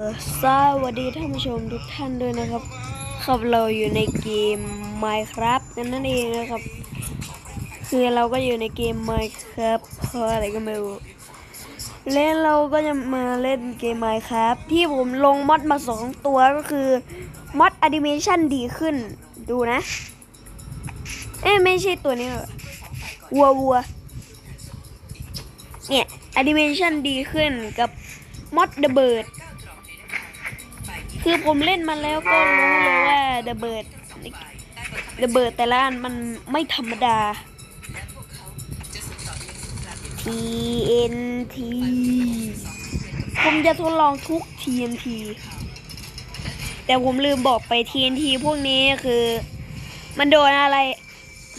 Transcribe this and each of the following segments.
สวัสดีท่านผู้ชมทุกท่านด้วยนะครับ ครับเราอยู่ในเกม Minecraft กันนั่นเองนะครับ คือเราก็อยู่ในเกม Minecraft เพราะอะไรก็ไม่รู้เล่นเราก็จะมาเล่นเกม Minecraft ที่ผมลงมอดมาสองตัวก็คือมอดแอนิเมชันดีขึ้น ดูนะ เอ้ไม่ใช่ตัวนี้หรอวัววัวเนี่ยแอนิเมชันดีขึ้นกับมอดเดอะเบิร์ด คือผมเล่นมาแล้วก็รู้เลยว่าเดอะเบิร์ดเดอะเบิร์ดแต่ละอันมันไม่ธรรมดา TNT ผมจะทดลองทุก TNT แต่ผมลืมบอกไป TNT พวกนี้คือ มันโดนอะไร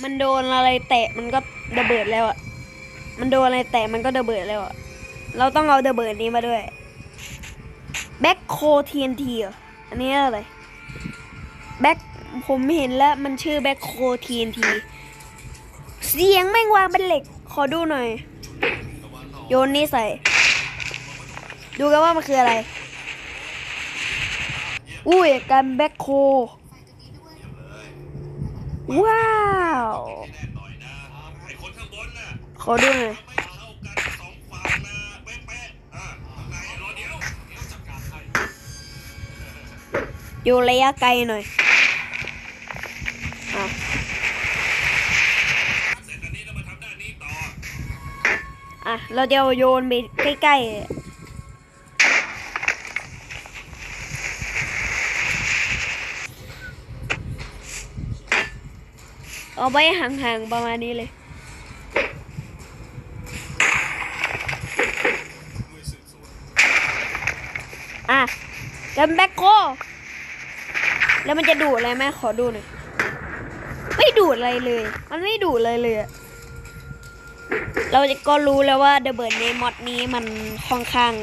มันโดนอะไรแตะมันก็ระเบิดแล้วอะมันโดนอะไรแตะมันก็ระเบิดแล้วอะเราต้องเอาระเบิดนี้มาด้วย แบ็คโค TNT เหรออันนี้อะไรแบ็คผมเห็นแล้วมันชื่อแบ็คโค TNT เสียงแม่งวางเป็นเหล็ก ขอดูหน่อย โยนนี่ใส่ ดูกันว่ามันคืออะไร อุ้ยกันแบ็คโค ว้าว ขอดูหน่อย อยู่ระยะไกลหน่อยอะเราทำด้านนี้ต่ออะเราจะเอาโยนไปใกล้ๆเอาไว้ห่างๆประมาณนี้เลย อะกันแบ็คโค แล้วมันจะดูดอะไรไหมขอดูหน่อยไม่ดูดอะไรเลย มันไม่ดูดอะไรเลยเราก็รู้แล้วว่าเดอะเบิร์ดในมอดนี้มันค่อนข้าง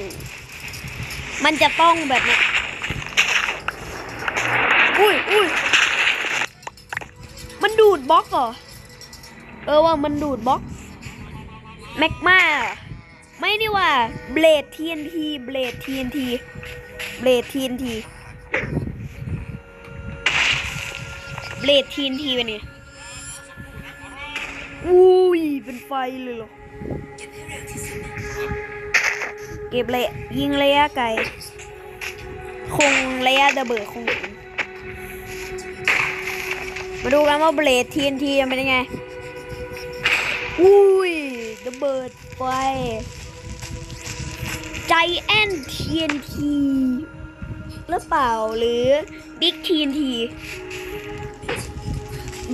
มันจะต้องแบบนี้อุ้ยอุ้ยมันดูดบล็อกเหรอ เออว่ามันดูดบล็อกแมกมาไม่นี่ว่าเบลด TNT เบลด TNT เบลด TNT เบลด TNT เป็นไงอุ้ย เป็นไฟเลยเหรอ เก็บเลยยิงระยะไกล คงระยะระเบิดคง มาดูกันว่าเบลด TNT มันเป็นยังไง อุ้ยระเบิดไฟใจแอน TNT หรือเปล่าหรือบิ๊กทีนที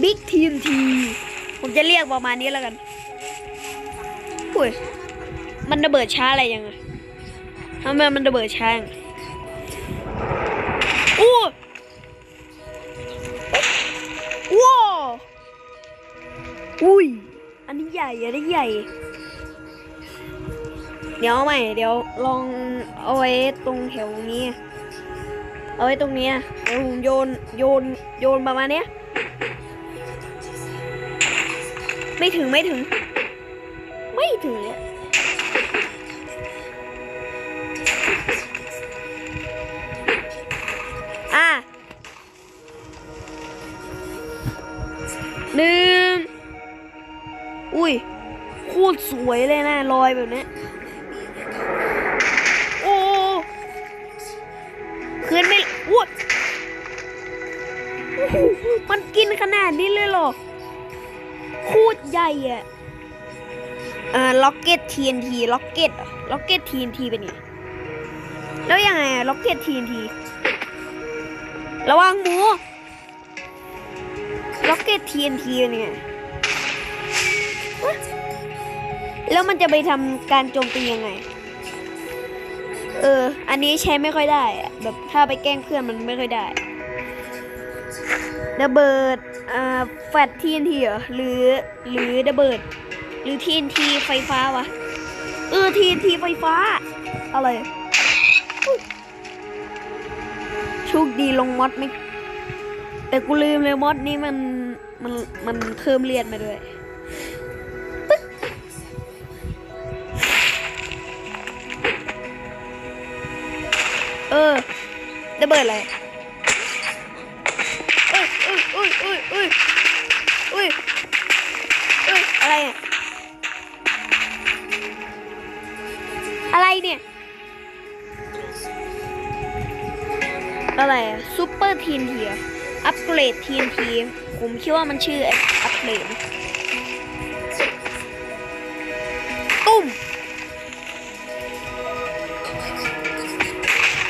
Big TNT Big TNT ผมจะเรียกประมาณนี้แล้วกันอุ้ยมันระเบิดช้าอะไรยังไงทำไมมันระเบิดช้าอย่างอู้ว้าอุ้ย อันนี้ใหญ่ อันนี้ใหญ่ เดี๋ยวเอาใหม่ เดี๋ยวลองเอาไว้ตรงแถวนี้ เอาไว้ตรงนี้เดี๋ยวผมโยน โยน โยนประมาณเนี้ย ไม่ถึงไม่ถึง ไม่ถึงเลยอะหนึ่งอุ้ยโคตรสวยเลยนะรอยแบบนี้โอ้ขึ้นไม่อ้วดโอ้โหมันกินขนาดนี้เลยเหรอ คตรใหญ่อะอ่าล็อกเก็ต TNT ล็อกเก็ตล็อกเก็ต TNT เป็นไง แล้วยังไงล็อกเก็ต TNT ระวังหมูล็อกเก็ต TNT เป็นไงฮะแล้วมันจะไปทำการโจมตียังไง เออ อันนี้ใช้ไม่ค่อยได้ แบบถ้าไปแกล้งเพื่อนมันไม่ค่อยได้ระเบิด อ่าแฟต TNT เหรอหรือหรือระเบิด หรือ TNT ไฟฟ้าวะเออ TNT ไฟฟ้า อะไรโชคดีลงมอดไหมแต่กูลืมเลยมอดนี้มันมันมันเพิ่มเลือดมาด้วยเอเออระเบิดอะไร อ้ยอะไรอะอะไรเนี่ย อะไรอะซูเปอร์ทีนทีอัปเกรดทีนทีผมคิดว่ามันชื่ออัปเกรดตุ้ม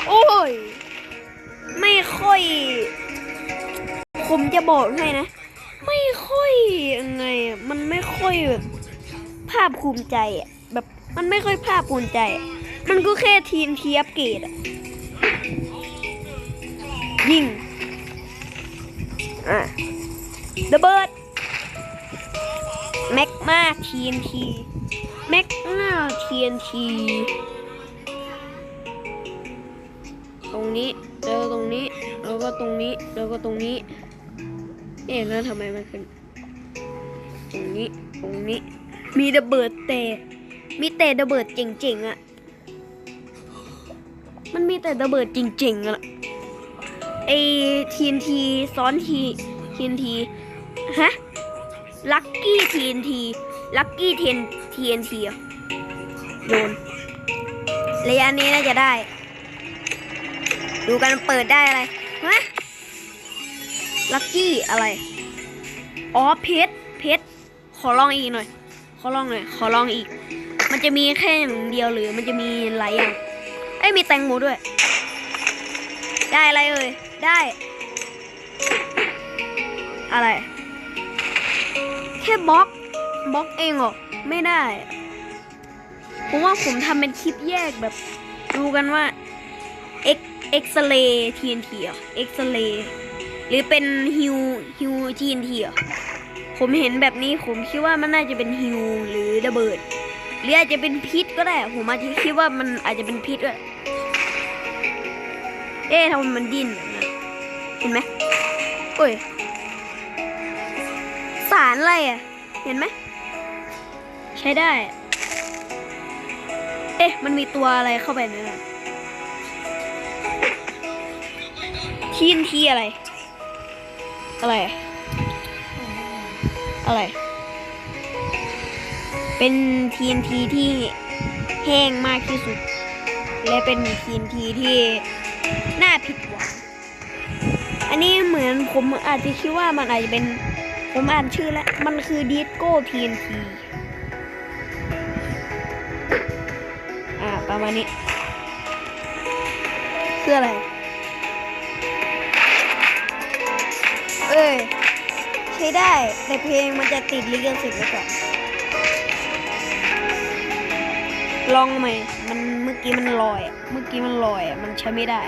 โอ้ย ไม่ค่อย ผมจะบอกให้นะ ยังไงมันไม่ค่อยแบบภาพภูมิใจอะแบบมันไม่ค่อยภาพภูมิใจ มันก็แค่ทีมทีอัปเกรดอะยิงอะระเบิดแม็กมาทีนทีแม็กมาทีนทีตรงนี้แล้วก็ตรงนี้แล้วก็ตรงนี้แล้วก็ตรงนี้เอ๊ะแล้วทำไมมันขึ้น ตรงนี้ ตรงนี้ มีระเบิดแต่มีแต่ระเบิดเจ๋งๆอะมันมีแต่ระเบิดจริงๆอะไอทีนทีซ้อนทีทีนทีฮะ ลักกี้ทีนทีลักกี้เทนทีนทีโดนระยะนี้น่าจะได้ ดูกันเปิดได้อะไรฮะลักกี้อะไร อ๋อเพชรเพชร อลองอีกหน่อย ขอลองหน่อย ขอลองอีก มันจะมีแค่อย่างเดียวหรือมันจะมีหลายอย่างเอ้ยมีแตงโมด้วย ได้อะไรเอ่ย ได้ อะไร แค่บล็อก บล็อกเองเหรอ ไม่ได้ ผมว่าผมทำเป็นคลิปแยกแบบ ดูกันว่า X X ray TNT อะ X ray หรือเป็นฮิวฮิว TNT อะ ผมเห็นแบบนี้ผมคิดว่ามันน่าจะเป็นฮิวหรือระเบิด หรืออาจจะเป็นพิษก็ได้ ผมอาจจะคิดว่ามันอาจจะเป็นพิษด้วยเอ๊ะทำไมมันดิ้นเห็นไหมโอ้ยสารอะไรอะ เห็นไหมใช้ได้ เอ๊ะ มันมีตัวอะไรเข้าไปในนั้นทีนทีอะไร อะไร อะไร เป็น TNT ที่แห้งมากที่สุด และเป็น TNT ที่น่าผิดหวัง อันนี้เหมือนผมอาจจะคิดว่ามันอาจจะเป็น ผมอ่านชื่อแล้ว มันคือดิสโก้ TNT อ่า ประมาณนี้คืออะไร เอ้ย ช้ได้ แต่เพลงมันจะติดลิขสิทธิ์ไว้ก่อนลองไหมมันเมื่อกี้มันลอยอะเมื่อกี้มันลอยอะมันใช้ไม่ได้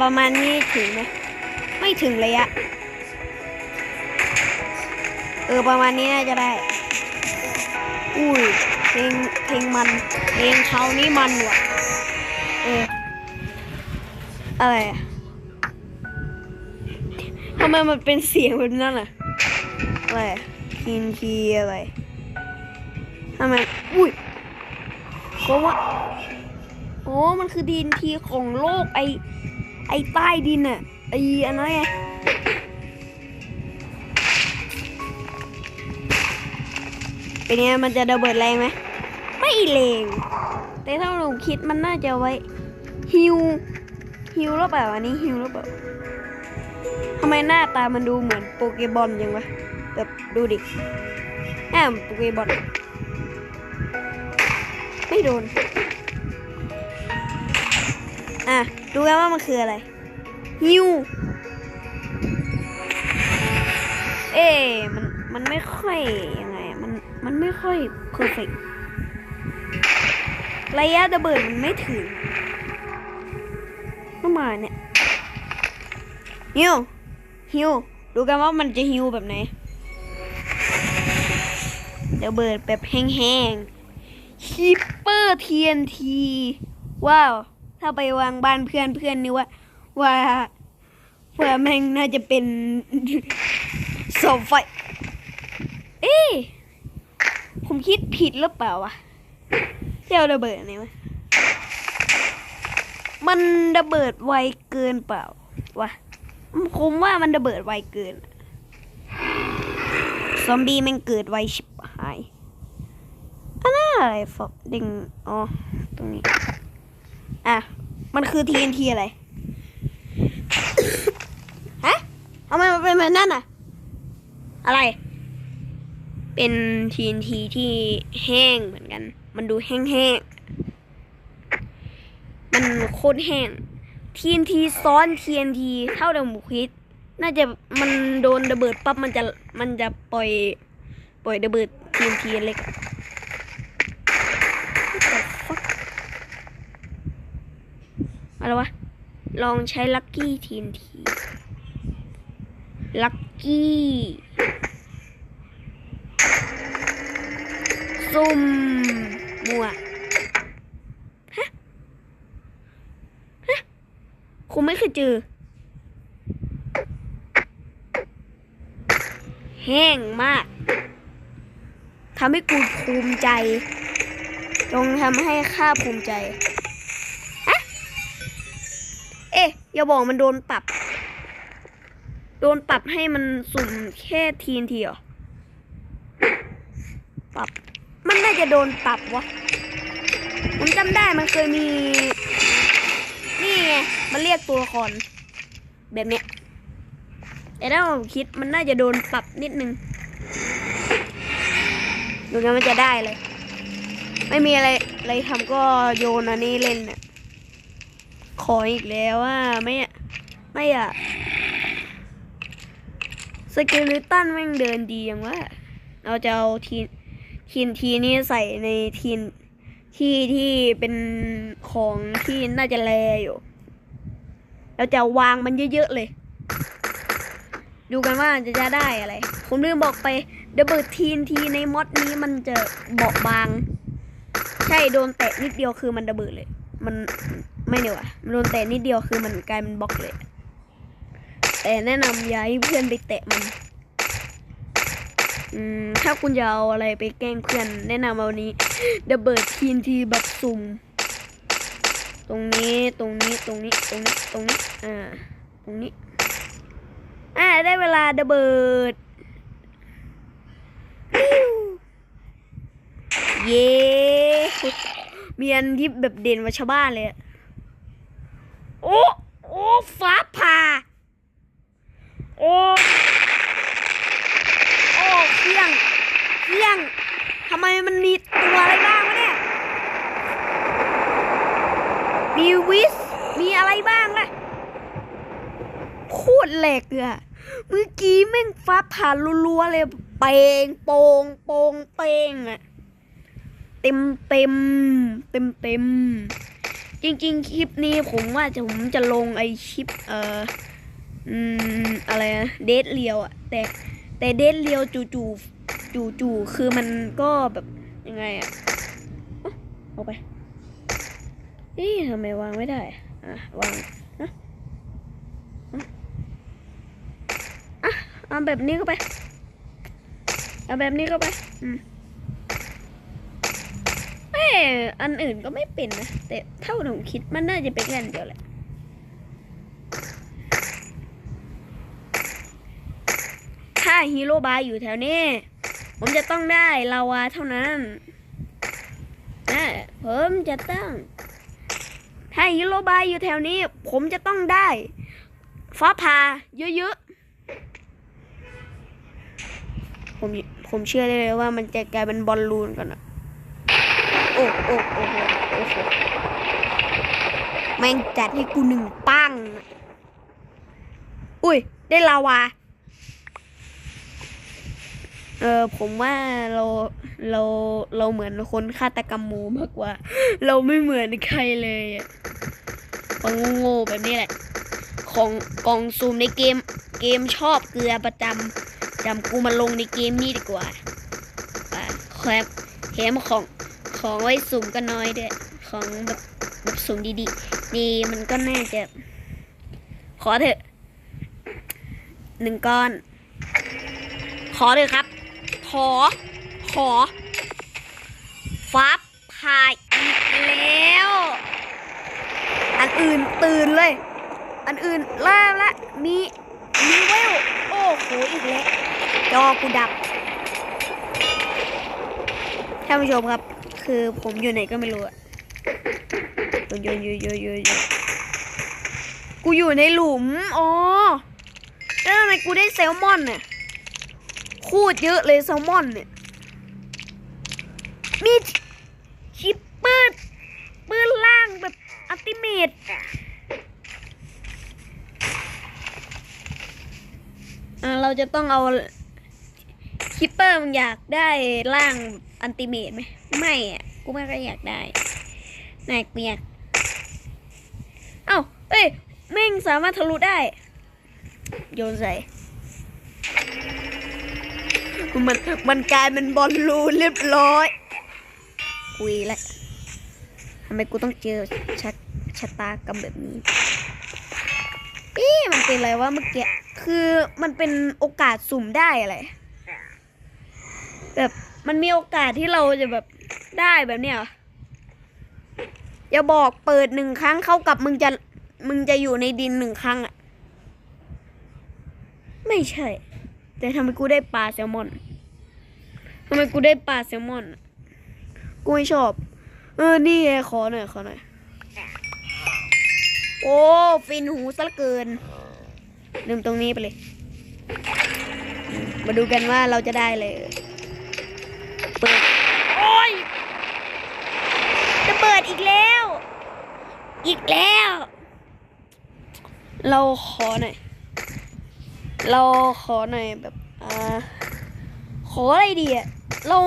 ประมาณนี้ถึงไหมไม่ถึงระยะ เออประมาณนี้น่าจะได้ อุ้ยเพลงเพลงมัน เพลงเขานี่มันว่ะ เอออะไรอะ ไมมันเป็นเสียงแบบนั้นอะอะไรทีนทีอะไรทำไมอุ้ยเพราะว่าโอ้มันคือดินทีของโลกไอไอใต้ดินอะไออันนั้นไงเป็นไงมันจะระเบิดแรงไหมไม่แรงแต่ถ้าเราคิดมันน่าจะไว้ฮิวฮิวหรือเปล่าอันนี้ฮิวหรือเปล่า ทำไมหน้าตามันดูเหมือนโปเกบอลยังวะแบบดูดิหน้าเหมือนโปเกบอลไม่โดน อะ ดูกันว่ามันคืออะไรฮิวเอ๊ะมัน มันไม่ค่อยยังไง มัน มันไม่ค่อยเพอร์เฟกระยะระเบิดมันไม่ถึงประมาณเนี่ยฮิว ฮิวดูกันว่ามันจะฮิวแบบไหนระเบิดแบบแห้งๆคิปเปอร์ทีนทีว้าว ถ้าไปวางบ้านเพื่อนเพื่อนนี่ว่า ว่าว่าแม่งน่าจะเป็นสาไฟ เอ๊ะผมคิดผิดหรือเปล่าวะเจ้าระเบิดนนี้วะมันระเบิดไวเกินเปล่าวะ ผมว่ามันระเบิดไวเกิน ซอมบี้ม่งเกิดไวชิบหายอันนั้นอะไรฟอบดึงอ๋อ ตรงนี้ อะ มันคือ TNT อะไร ฮะทำไมมันเป็นแบบนั้นอะอะไร เป็น TNT ที่แห้งเหมือนกัน มันดูแห้งๆ มันโคตรแห้ง TNT ซ้อน TNT เท่าเดมบุคิดน่าจะมันโดนระเบิดปั๊บมันจะมันจะปล่อย ปล่อยระเบิด TNT เล็กอะไรวะ ลองใช้ลั c กี้ TNT ลั c กี้ซุ่มมัว ฮะ ฮะ คงไม่เคยเจอ แห้งมากทำให้กูภูมิใจ จงทำให้ข้าภูมิใจฮะเอ๊ะ อย่าบอกมันโดนปรับ โดนปรับให้มันสุ่มแค่ทีนทีเหรอ ปรับ มันน่าจะโดนปรับวะ ผมจำได้มันเคยมี ไง มันเรียกตัวละครแบบเนี้ยแต่ถ้าผมคิดมันน่าจะโดนปรับนิดนึง ดูกันมันจะได้เลย ไม่มีอะไรอะไรทำก็โยนอันนี้เล่นน่ะขออีกแล้วว่าไม่อะไม่อะสเกลิตันแม่งเดินดีอย่างว่าเราจะเอาทีทีนทีนี้ใส่ในทีนที่ที่เป็นของที่น่าจะแลอยู่ เราจะวางมันเยอะๆเลย ดูกันว่าจะจะได้อะไร ผมลืมบอกไปดับเบิลทีนทีในมอดนี้มันจะเบาบาง ใช่โดนแตะนิดเดียวคือมันระเบิดเลย มันไม่เดียวอะโดนแตะนิดเดียวคือมันกลายเป็นบล็อกเลย แต่แนะนำอย่าให้เพื่อนไปแตะมันอืมถ้าคุณจะเอาอะไรไปแกล้งเพื่อนแนะนำเอานี้ดับเบิลทีนทีแบบสุ่ม ตรงนี้ตรงนี้ตรงนี้ตรงนี้ตรงนี้อ่าตรงนี้อ่าได้เวลาดับเบิลเย้มีอันที่แบบเด่นกว่าชาวบ้านเลยอะโอ้โอ้ฟ้าผ่าโอ้โอ้เครื่องเครื่องทำไมมันมีตัวอะไรบ้างวะเนี่ย มีวิส มีอะไรบ้างล่ะ โคตรแหลกเลยอะเมื่อกี้แม่งฟ้าผ่ารัวๆเลย เปงโปงโปงเปงอะเต็มเต็มเต็มเต็มจริงๆ คลิปนี้ผมว่าจะผมจะลงไอคลิป เอ่อ อืม อะไรนะเดทเลียวอะแต่แต่เดทเลียวจู่จู่จู่จู่ๆคือมันก็แบบยังไงอะเอาไป เอ๊ะทำไมวางไม่ได้ อะ วางอะอะเอาแบบนี้เข้าไป เอาแบบนี้เข้าไป อืมเอ้อันอื่นก็ไม่เป็นนะ แต่เท่าหนูคิดมันน่าจะเป็นแค่นเดียวแหละถ้าฮีโร่บายอยู่แถวนี้ ผมจะต้องได้ลาวาเท่านั้นนะผมจะต้อง ถ้าฮีโรบายอยู่แถวนี้ ผมจะต้องได้ฟ้าผ่าเยอะๆ ผมผมเชื่อได้เลยว่ามันจะกลายเป็นบอลลูนกันอะโอ้โอ้โอ้โหโอ้โแม่งจัดให้กูหนึ่งปังอะอุ้ย ได้ลาวา เออผมว่าเราเราเราเหมือนคนฆาตกรรมหมูมากกว่า เราไม่เหมือนใครเลยอะของโง่แบบนี้แหละ ของกล่องซูมในเกมเกมชอบเกลือประจำจำกูมาลงในเกมนี้ดีกว่าอ่าแคมแถมของของไว้สุ่มก็น้อยด้วยของแบบแบบสุ่มดีๆดีมันก็น่าจะ ขอเถอะหนึ่งก้อน ขอเลยครับ ขอ ขอ ฟ้าผ่าอีกแล้ว อันอื่นตื่นเลย อันอื่นล่าละ มี มีเวล โอ้โห อีกแล้ว จอกูดับ ท่านผู้ชมครับ คือผมอยู่ไหนก็ไม่รู้อะอยู่อยู่อยู่อยู่อยู่กูอยู่ในหลุม อ๋อ แล้วทำไมกูได้แซลมอนเนี่ย คูดเยอะเลยแซลมอนเนี่ย มีชิปปอร์ปืนล่างแบบอัลติเมตเราจะต้องเอาคิปเปอร์มึงอยากได้ร่างอันติเมตไหมไม่อะกูไม่ก็อยากได้นายกูอยากเอ้าเอ้ยแม่งสามารถทะลุได้ โยนใส่ มันมันกลายเป็นบอลลูนเรียบร้อยคุยแล้วทำไมกูต้องเจอชักชะตากรรมแบบนี้เอ๊ะมันเป็นอะไรวะเมื่อกี้ คือมันเป็นโอกาสสุ่มได้อะไร แบบมันมีโอกาสที่เราจะแบบได้แบบเนี้ยออย่าบอกเปิดหนึ่งครั้งเข้ากับมึงจะมึงจะอยู่ในดินหนึ่งครั้งอะ ไม่ใช่ แต่ทำไมกูได้ปลาแซลมอน ทำไมกูได้ปลาแซลมอนอะกูไม่ชอบ เออ นี่ไงขอหน่อยขอหน่อย โอ้ ฟินหูซะเหลือเกิน ลืมตรงนี้ไปเลย มาดูกันว่าเราจะได้เลย เปิด โอ้ย จะเปิดอีกแล้ว อีกแล้ว เราขอหน่อย เราขอหน่อยแบบ อ่าขออะไรดีอะ เรา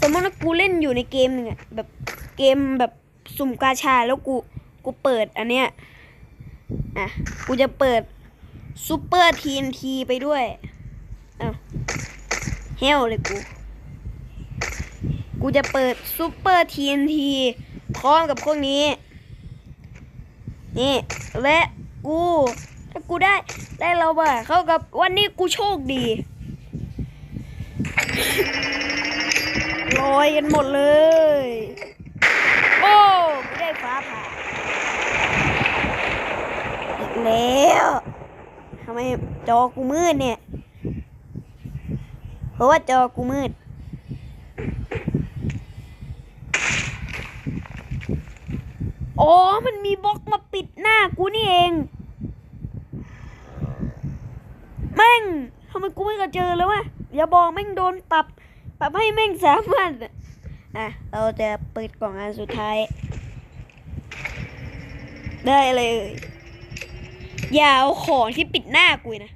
สมมติว่ากูเล่นอยู่ในเกมหนึ่งอะแบบเกมแบบสุ่มกาชาแล้วกูกูเปิดอันเนี้ยอะกูจะเปิดซูเปอร์ทีนทีไปด้วยอ้าวเฮลเลยกู กูจะเปิดซูเปอร์ทีนทีพร้อมกับพวกนี้ นี่ และกู ถ้ากูได้ได้เราบ่าเข้ากับวันนี้กูโชคดี ลอยกันหมดเลย โอ้ไม่ได้ฟ้าผ่าอีกแล้วทำไมจอกูมืดเนี่ย เพราะว่าจอกูมืดอ๋อ มันมีบล็อกมาปิดหน้ากูนี่เอง แม่งทำไมกูไม่เคยเจอเลยวะ อย่าบอกแม่งโดนปรับ ปรับให้แม่งสามารถอะ เราจะเปิดกล่องอันสุดท้าย ได้เลย อย่าเอาของที่ปิดหน้ากูนะ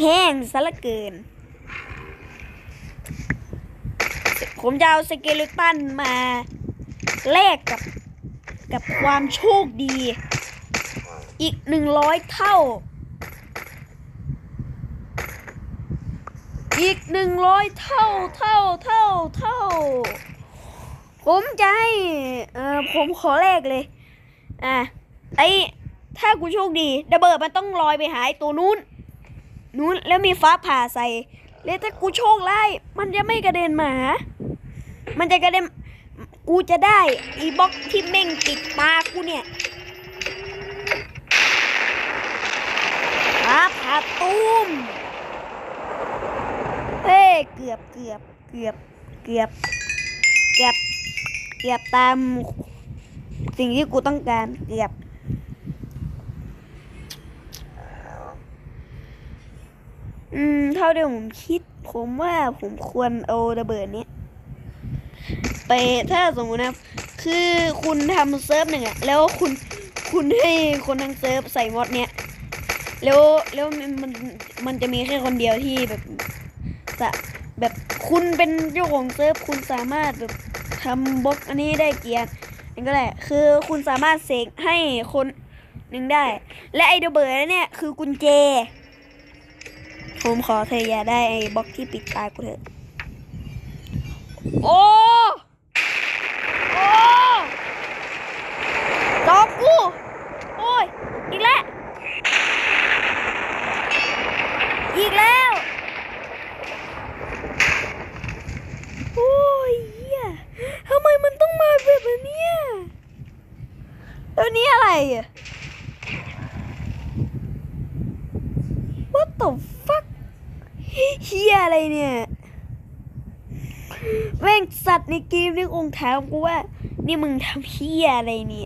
แห้งซะเหละเกิน ผมจะเอาสเกเลตันมาแลกกับกับความโชคดี อีกหนึ่งร้อยเท่า อีกหนึ่งร้อยเท่าเท่าเท่าเท่า ผมจะให้เออผมขอแรกเลย อะไอถ้ากูโชคดีระเบิดมันต้องลอยไปหาไอตัวนู้น นู้นแล้วมีฟ้าผ่าใส่แล้วถ้ากูโชคร้ายมันจะไม่กระเด็นมา มันจะกระเด็น กูจะได้อีบ็อกที่เม่งติดตากูเนี่ยฟ้าผ่าตุ้ม เฮ้ยเกือบเกือบเกือบเกือบเกือบเกือบตาม สิ่งที่กูต้องการเกือบอืมเท่าที่ผมคิด ผมว่าผมควรเอาระเบิดเนี้ยไปถ้าสมมตินะคือคุณทำเซิร์ฟหนึ่งอะแล้วคุณคุณให้คนทั้งเซิร์ฟใส่มอดเนี้ยแล้วแล้วมันมันจะมีแค่คนเดียวที่แบบ จะแบบคุณเป็นเจ้าของเซิร์ฟคุณสามารถแบบทำบล็อกอันนี้ได้เกียร์นั่นก็แหละคือคุณสามารถเสกให้คนหนึ่งได้ และไอเดเบิร์เนี่ยคือกุญแจผมขอเธออย่าได้ไอ้บล็อกที่ปิดตากูเถอะโอ้ โอ้จอบกู โอ้ย อีกแล้ว อีกแล้ว โอ้ยเหี้ยทำไม แล้วนี่อะไรอะ What the fuck เฮียอะไรเนี่ย เกมนี่คงถากูว่า นี่มึงทำเฮียอะไรเนี่ย